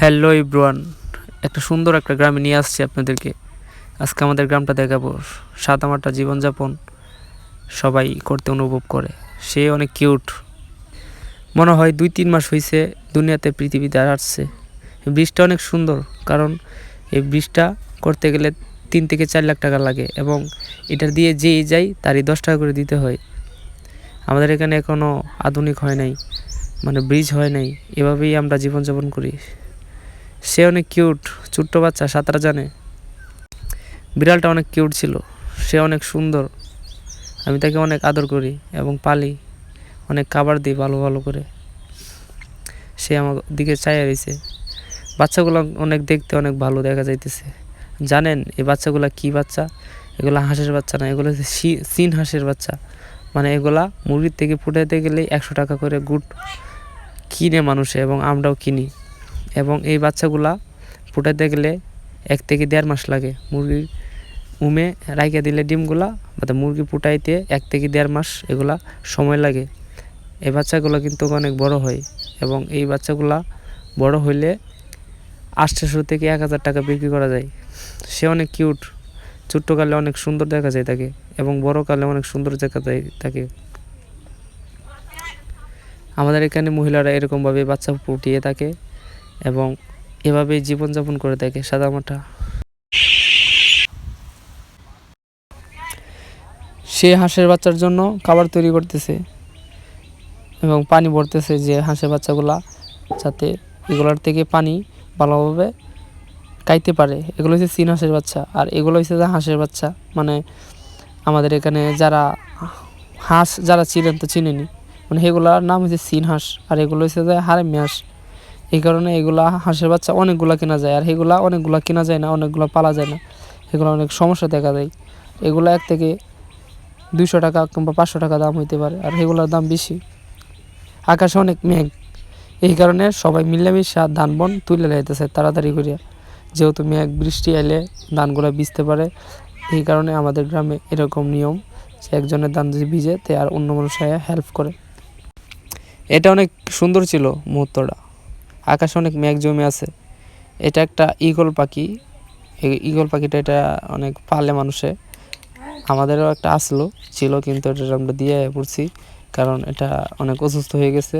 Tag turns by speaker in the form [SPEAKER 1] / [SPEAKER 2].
[SPEAKER 1] Hello ইব্রুয়ান একটা সুন্দর একটা গ্রামে নিয়ে আসছি আপনাদেরকে। আজকে আমাদের গ্রামটা দেখাবো, সাদামাটা জীবনযাপন সবাই করতে অনুভব করে। সে অনেক কিউট। মনে হয় দুই তিন মাস হয়েছে দুনিয়াতে পৃথিবীতে আসছে। ব্রিজটা অনেক সুন্দর, কারণ এই ব্রিজটা করতে গেলে তিন থেকে চার লাখ টাকা লাগে এবং এটা দিয়ে যেই যাই তারই দশ টাকা করে দিতে হয়। আমাদের এখানে এখনও আধুনিক হয় নাই মানে ব্রিজ হয় নাই, এভাবেই আমরা জীবনযাপন করি। সে অনেক কিউট ছোট্ট বাচ্চা, সাঁতার জানে। বিড়ালটা অনেক কিউট ছিল, সে অনেক সুন্দর। আমি তাকে অনেক আদর করি এবং পালি, অনেক খাবার দিই ভালো ভালো করে। সে আমার দিকে চাইয়া রয়েছে বাচ্চাগুলো অনেক দেখতে অনেক ভালো দেখা যাইতেছে। জানেন, এই বাচ্চাগুলা কি বাচ্চা? এগুলো হাঁসের বাচ্চা না, এগুলো হচ্ছে সি- চীন হাঁসের বাচ্চা। মানে এগুলা মুরগির থেকে ফুটাইতে গেলেই একশো টাকা করে গুড কিনে মানুষে এবং আমরাও কিনি। এবং এই বাচ্চাগুলা ফুটাইতে গেলে এক থেকে দেড় মাস লাগে। মুরগির উমে রাইখে দিলে ডিমগুলা বা মুরগি ফুটাইতে এক থেকে দেড় মাস এগুলা সময় লাগে। এই বাচ্চাগুলো কিন্তু অনেক বড় হয় এবং এই বাচ্চাগুলা বড় হইলে আটশোশো থেকে এক হাজার টাকা বিক্রি করা যায়। সে অনেক কিউট, ছোট্টকালে অনেক সুন্দর দেখা যায় তাকে এবং বড়কালে অনেক সুন্দর দেখা যায় তাকে। আমাদের এখানে মহিলারা এরকমভাবে বাচ্চা ফুটিয়ে থাকে। এবং এভাবেই জীবনযাপন করে থাকে সাদামাটা। সে হাঁসের বাচ্চার জন্য খাবার তৈরি করতেছে এবং পানি ভরতেছে যে হাঁসের বাচ্চাগুলা যাতে এগুলোর থেকে পানি ভালোভাবে খাইতে পারে। এগুলো হচ্ছে চীন হাঁসের বাচ্চা। আর এগুলো হচ্ছে হাঁসের বাচ্চা। মানে আমাদের এখানে যারা হাঁস, যারা চিনেন তো চিনেনি মানে এগুলার নাম হচ্ছে চীন হাঁস। আর এগুলো হচ্ছে যে হারেমি হাঁস। এই কারণে এগুলা হাঁসের বাচ্চা অনেকগুলা কেনা যায়, আর এগুলা অনেকগুলা কেনা যায় না, অনেকগুলো পালা যায় না। এগুলো অনেক সমস্যা দেখা যায় এগুলো এক থেকে দুইশো টাকা কিংবা পাঁচশো টাকা দাম হইতে পারে, আর এগুলোর দাম বেশি। আকাশে অনেক মেঘ। এই কারণে সবাই মিলেমিশা ধান বন তুলে লাইতেছে তাড়াতাড়ি করিয়া। যেহেতু মেঘ, বৃষ্টি এলে ধানগুলো ভিজতে পারে। এই কারণে আমাদের গ্রামে এরকম নিয়ম যে একজনের ধান যদি ভিজে তে আর অন্য মানুষ হেল্প করে। এটা অনেক সুন্দর ছিল মুহূর্তটা। আকাশে অনেক মেঘ জমে আছে। এটা একটা ইগল পাখি। ইগল পাখিটা এটা অনেক পালে মানুষে। আমাদেরও একটা আসলো, ছিল কিন্তু এটা আমরা দিয়ে পড়ছি, কারণ এটা অনেক অসুস্থ হয়ে গেছে।